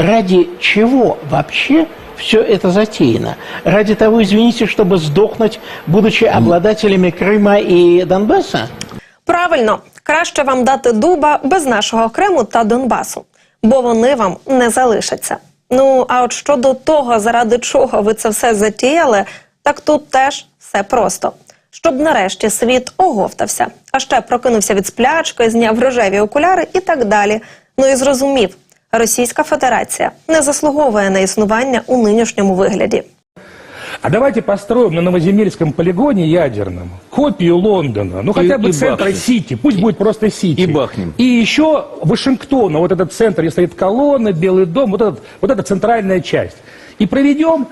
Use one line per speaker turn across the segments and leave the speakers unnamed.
ради чего вообще все это затеяно? Ради того, извините, чтобы сдохнуть, будучи обладателями Крыма и Донбасса?
Правильно, краще вам дати дуба без нашого Криму та Донбасу, бо вони вам не залишаться. Ну а от щодо того, заради чого ви це все затіяли, так тут теж все просто. Щоб нарешті світ оговтався, а ще прокинувся від сплячки, зняв рожеві окуляри і так далі. Ну і зрозумів, Російська Федерація не заслуговує на існування у нинішньому вигляді.
А давайте построим на Новоземельском полигоне ядерном копию Лондона, ну хотя бы
и
центра
бахнем.
Сити, пусть будет просто Сити.
И бахнем.
И еще Вашингтона, вот этот центр, где стоит колонна, Белый дом, вот, этот, вот эта центральная часть. И проведем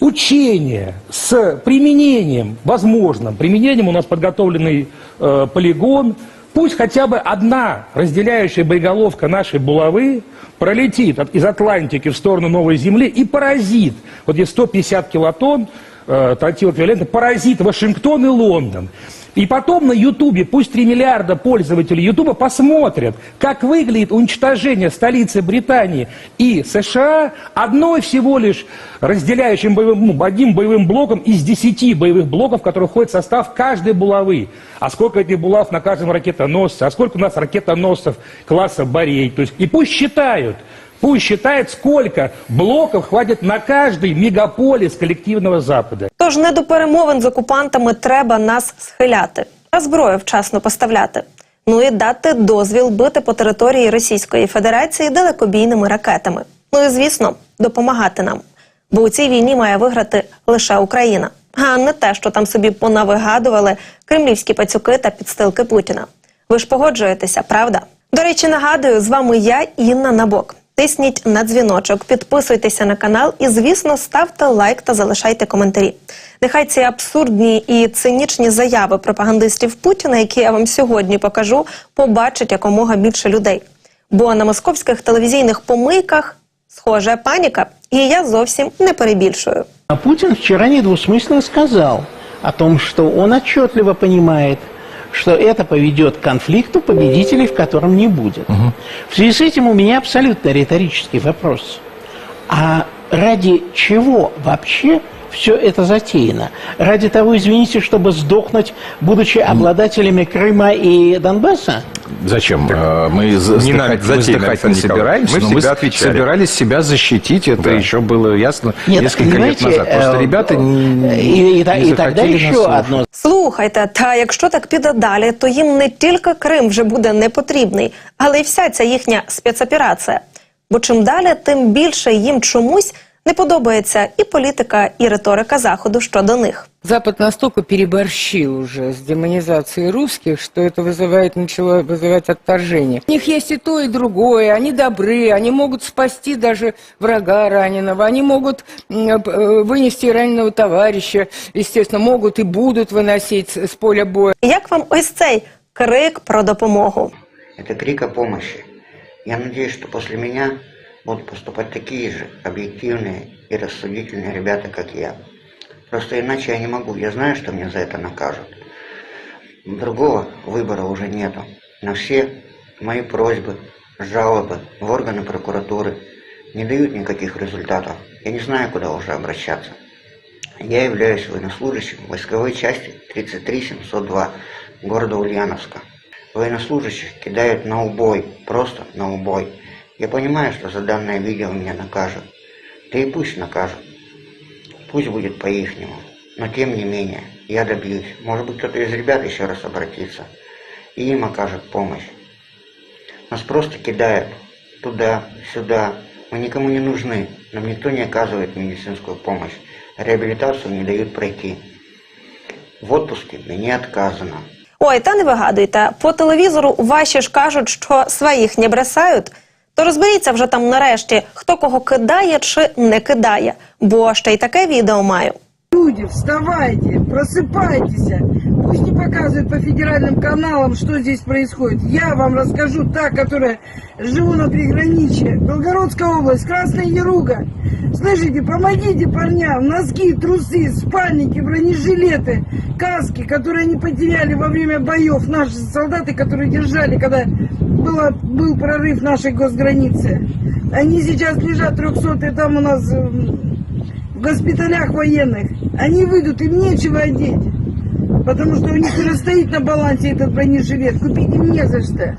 учение с применением, возможным применением, у нас подготовленный э, полигон, пусть хотя бы одна разделяющая боеголовка нашей булавы пролетит от- из Атлантики в сторону Новой Земли и поразит, вот где 150 килотонн э, тротилоквивалента, поразит Вашингтон и Лондон. И потом на Ютубе, пусть 3 миллиарда пользователей Ютуба посмотрят, как выглядит уничтожение столицы Британии и США одной всего лишь разделяющим боевым, ну, одним боевым блоком из 10 боевых блоков, которые входят в состав каждой булавы. А сколько этих булав на каждом ракетоносце, а сколько у нас ракетоносцев класса Борей. То есть, и пусть считают, пусть считают, сколько блоков хватит на каждый мегаполис коллективного Запада.
Тож не до перемовин з окупантами треба нас схиляти, а зброю вчасно поставляти. Ну і дати дозвіл бити по території Російської Федерації далекобійними ракетами. Ну і звісно, допомагати нам. Бо у цій війні має виграти лише Україна, а не те, що там собі понавигадували кремлівські пацюки та підстилки Путіна. Ви ж погоджуєтеся, правда? До речі, нагадую, з вами я, Інна Набок. Тисніть на дзвіночок, підписуйтеся на канал і, звісно, ставте лайк та залишайте коментарі. Нехай ці абсурдні і цинічні заяви пропагандистів Путіна, які я вам сьогодні покажу, побачить якомога більше людей. Бо на московських телевізійних помийках схожа паніка, і я зовсім не перебільшую.
А Путин вчера недвусмысленно сказал о том, что он отчетливо понимает, что это поведет к конфликту, победителей в котором не будет. В связи с этим у меня абсолютно риторический вопрос. А ради чего вообще все это затеяно? Ради того, извините, чтобы сдохнуть, будучи обладателями Крыма и Донбасса?
Зачем? Э, Мы з-
Не надо
вздыхать,
затеяно,
вздыхать
Александр
не собирались,
Николаевич. Мы
но мы
всегда
с-
отвечали.
собирались себя защитить. Это
Да.
еще было ясно
Нет,
несколько лет
понимаете,
назад. Просто
э,
ребята не,
и, и та-
не
и тогда
захотели нас
еще
слушать.
одно
Слухайте, та якщо так піде далі, то їм не тільки Крим вже буде не потрібний, але й вся ця їхня спецоперація. Бо чим далі, тим більше їм чомусь не подобається і політика, і риторика заходу щодо них.
Запад настолько переборщил уже с демонизацией русских, что это вызывает, начало вызывать отторжение. У них есть и то, и другое. Они добры, они могут спасти даже врага раненого, они могут м, э, вынести раненого товарища, естественно, могут и будут выносить с с поля боя.
Як вам ось цей крик про допомогу?
Это крик о помощи. Я надеюсь, что после меня будут поступать такие же объективные и рассудительные ребята, как я. Просто иначе я не могу. Я знаю, что меня за это накажут. Другого выбора уже нету. На все мои просьбы, жалобы в органы прокуратуры не дают никаких результатов. Я не знаю, куда уже обращаться. Я являюсь военнослужащим войсковой части 33702 города Ульяновска. Военнослужащих кидают на убой, просто на убой. Я понимаю, что за данное видео меня накажут. Да и пусть накажут. Пусть будет по-ихнему. Но тем не менее, я добьюсь. Может быть, кто-то из ребят еще раз обратится. И им окажет помощь. Нас просто кидают туда, сюда. Мы никому не нужны. Нам никто не оказывает медицинскую помощь. Реабилитацию не дают пройти. В отпуске мне отказано.
Ой, та не вигадуйте, по телевізору ваші ж кажуть, що своїх не бросають. То розберіться вже там нарешті, хто кого кидає чи не кидає, бо ще й таке відео маю.
Люди, вставайте, просыпайтесь. Пусть не показывают по федеральным каналам, что здесь происходит. Я вам расскажу та, которая живу на приграничье. Белгородская область, Красная Яруга. Слышите, помогите парням. Носки, трусы, спальники, бронежилеты, каски, которые они потеряли во время боев. Наши солдаты, которые держали, когда было, был прорыв нашей госграницы. Они сейчас лежат 300 там у нас в госпиталях военных. Они выйдут, им нечего одеть. Потому что у них уже стоит на балансе этот бронежилет. Купить им не за что.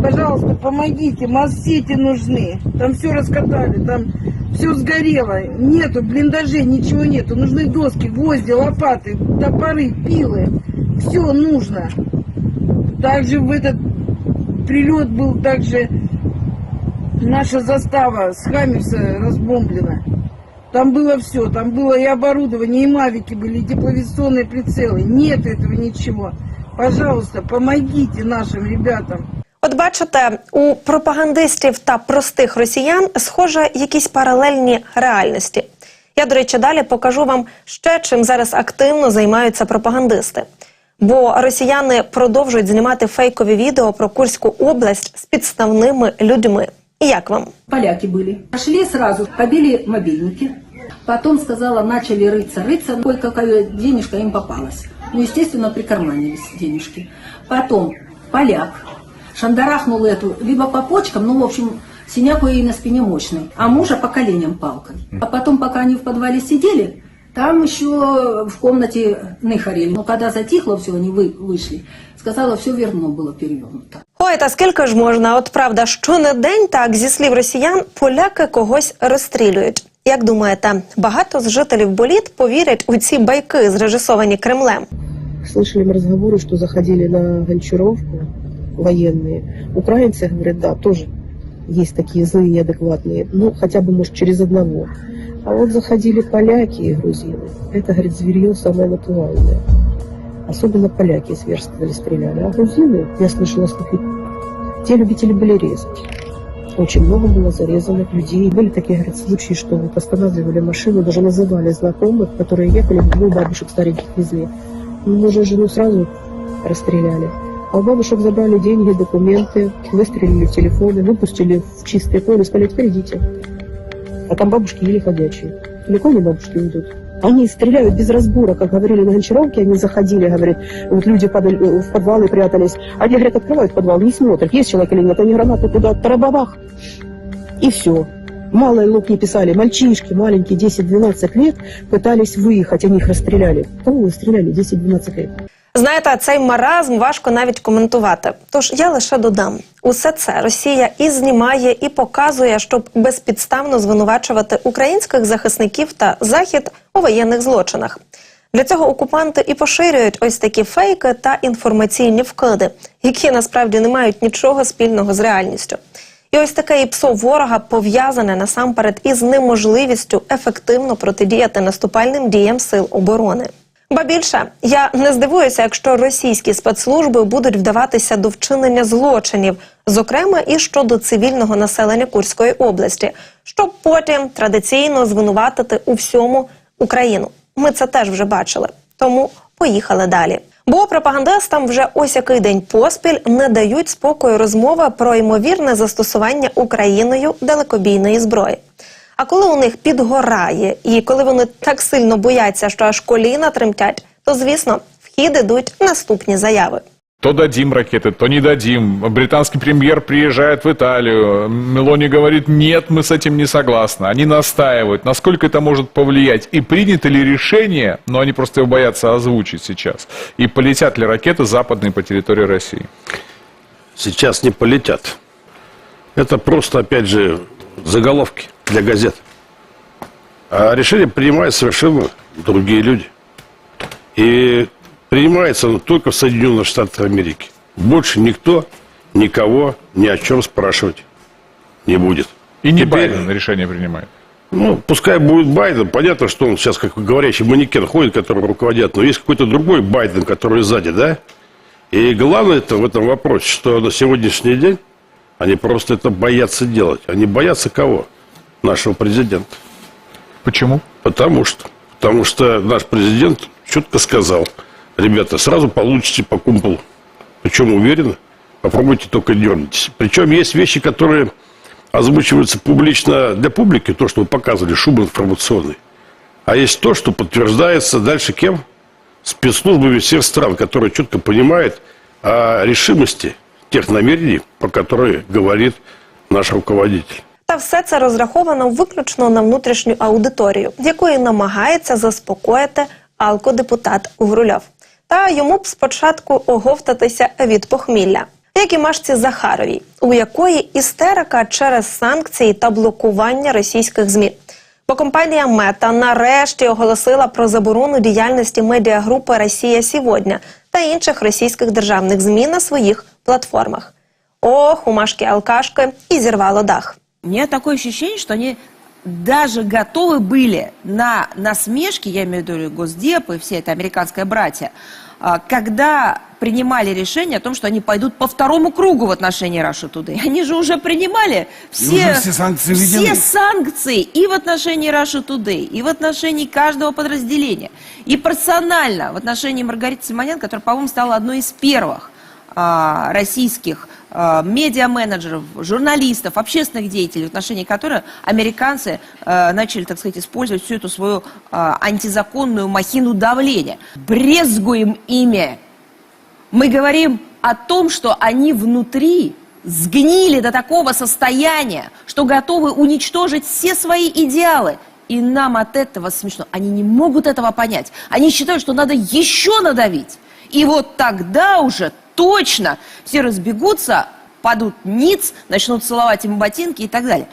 Пожалуйста, помогите, моссети нужны. Там все раскатали, там все сгорело. Нету блиндажей, ничего нету. Нужны доски, гвозди, лопаты, топоры, пилы. Все нужно. Также в этот прилет был также наша застава с Хаммерса разбомблена. Там было все, там было и оборудование, и мавики были, и тепловизионные прицелы. Нет этого ничего. Пожалуйста, помогите нашим ребятам.
От бачите, у пропагандистів та простих росіян схоже якісь паралельні реальності. Я, до речі, далі покажу вам ще чим зараз активно займаються пропагандисти. Бо росіяни продовжують знімати фейкові відео про Курську область з підставними людьми. І як вам?
Поляки были. Пошли сразу, побили мобильники. Потом, сказала, начали рыться, рыться. Кое-какая денежка им попалась. Ну, естественно, прикарманились денежки. Потом поляк шандарахнул эту либо по почкам, ну, в общем, синяк у ей на спине мощный, а мужа по коленям палкой. А потом, пока они в подвале сидели, там еще в комнате нахарили. Но когда затихло все, они вы, вышли, сказала, все верно было перевернуто.
Ой, та скільки ж можна? От правда, що не день, так зі слів росіян, поляки когось розстрілюють. Як думаєте, багато з жителів боліт повірять у ці байки, зрежисовані Кремлем?
Слышали мы разговоры, что заходили на Гончаровку военные. Украинцы говорят, да, тоже есть такие злые, неадекватные. Ну, хотя бы, может, через одного. А вот заходили поляки и грузины. Это, говорит, зверье самое натуральное. Особенно поляки зверствовали, стреляли. А грузины, я слышала слухи, те любители были резать. Очень много было зарезанных людей. Были такие, говорят, случаи, что вот останавливали машину, даже называли знакомых, которые ехали, двух бабушек стареньких везли. Ну, мужа и жену сразу расстреляли. А у бабушек забрали деньги, документы, выстрелили телефоны, выпустили в чистое поле, сказали, теперь идите. А там бабушки еле ходячие. Далеко не бабушки уйдут. Они стреляют без разбора, как говорили на Гончаровке, они заходили, говорят, вот люди падали, э, в подвалы прятались. Они, говорят, открывают подвал, не смотрят, есть человек или нет, они гранаты туда, тарабабах, и все. Малые лук не писали, мальчишки маленькие, 10-12 лет, пытались выехать, они их расстреляли. Кого вы стреляли 10-12 лет?
Знаєте, цей маразм важко навіть коментувати. Тож я лише додам: усе це Росія і знімає, і показує, щоб безпідставно звинувачувати українських захисників та захід у воєнних злочинах. Для цього окупанти і поширюють ось такі фейки та інформаційні вкиди, які насправді не мають нічого спільного з реальністю. І ось таке ІПСО ворога пов'язане насамперед із неможливістю ефективно протидіяти наступальним діям сил оборони. Ба більше я не здивуюся, якщо російські спецслужби будуть вдаватися до вчинення злочинів, зокрема і щодо цивільного населення Курської області, щоб потім традиційно звинуватити у всьому Україну. Ми це теж вже бачили. Тому поїхали далі. Бо пропагандистам вже ось який день поспіль не дають спокою розмови про ймовірне застосування Україною далекобійної зброї. А коли у них підгорає, і коли вони так сильно бояться, що аж коліна тремтять, то звісно в хід ідуть наступні заяви.
То дадим ракеты, то не дадим. Британский премьер приезжает в Италию. Мелони говорит, нет, мы с этим не согласны. Они настаивают, насколько это может повлиять. И принято ли решение, но они просто его боятся озвучить сейчас. И полетят ли ракеты западные по территории России?
сейчас не полетят. Это просто, опять же, заголовки для газет. А решение принимают совершенно другие люди. И принимается оно только в Соединенных Штатах Америки. Больше никто никого ни о чем спрашивать не будет.
И не
Теперь-
Байден решение принимает.
Ну, пускай будет Байден. Понятно, что он сейчас как говорящий манекен ходит, который руководят. Но есть какой-то другой Байден, который сзади, да? И главное это в этом вопросе, что на сегодняшний день они просто это боятся делать. Они боятся кого? Нашего президента.
Почему?
Потому что. Потому что наш президент четко сказал, ребята, сразу получите по кумполу. Причем уверенно, попробуйте только дернитесь. Причем есть вещи, которые озвучиваются публично для публики, то, что вы показывали, шум информационный. А есть то, что подтверждается дальше кем? Спецслужбами всех стран, которые четко понимают о решимости тех намерений, про которые говорит наш руководитель.
Та все це розраховано виключно на внутрішню аудиторію, якої намагається заспокоїти алкодепутат Грульов. Та йому б спочатку оговтатися від похмілля, як і Машці Захаровій, у якої істерика через санкції та блокування російських змі. Бо компанія Мета нарешті оголосила про заборону діяльності медіагрупи Росія сьогодні та інших російських державних змі на своїх платформах. Ох, у Машки Алкашки і зірвало дах.
У меня такое ощущение, что они даже готовы были на насмешки, я имею в виду Госдеп и все это американское братья, а, когда принимали решение о том, что они пойдут по второму кругу в отношении Russia Today. Они же уже принимали все,
уже все санкции
все
введены.
санкции и в отношении Russia Today, и в отношении каждого подразделения, и персонально в отношении Маргариты Симонян, которая, по-моему, стала одной из первых А, российских а, медиа-менеджеров, журналистов, общественных деятелей, в отношении которых американцы а, начали, так сказать, использовать всю эту свою а, антизаконную махину давления. Брезгуем ими. Мы говорим о том, что они внутри сгнили до такого состояния, что готовы уничтожить все свои идеалы. И нам от этого смешно. Они не могут этого понять. Они считают, что надо еще надавить. И вот тогда уже точно все разбегутся, падут ниц, начнут целовать ему ботинки и так далее.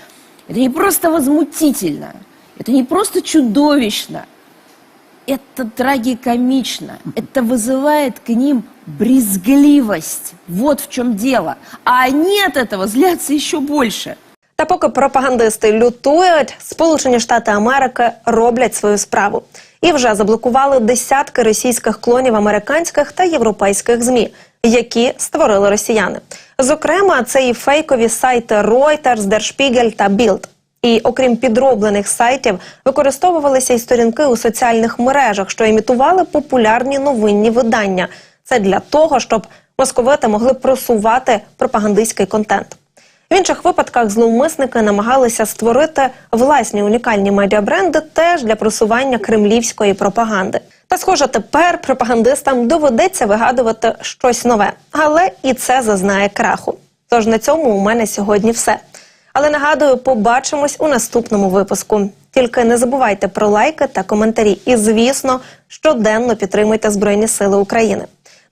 Это не просто возмутительно, это не просто чудовищно, это трагикомично, это вызывает к ним брезгливость. Вот в чем дело. А они от этого злятся еще больше.
Та поки пропагандисти лютують, Сполучені Штати Америки роблять свою справу і вже заблокували десятки російських клонів американських та європейських змі, які створили росіяни. Зокрема, це і фейкові сайти Reuters, Der Spiegel та Bild. І окрім підроблених сайтів, використовувалися й сторінки у соціальних мережах, що імітували популярні новинні видання. Це для того, щоб московити могли просувати пропагандистський контент. В інших випадках зловмисники намагалися створити власні унікальні медіабренди теж для просування кремлівської пропаганди. Та схоже, тепер пропагандистам доведеться вигадувати щось нове, але і це зазнає краху. Тож на цьому у мене сьогодні все. Але нагадую, побачимось у наступному випуску. Тільки не забувайте про лайки та коментарі. І, звісно, щоденно підтримуйте Збройні Сили України.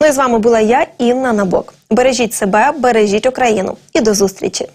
Ну і з вами була я, Інна Набок. Бережіть себе, бережіть Україну і до зустрічі.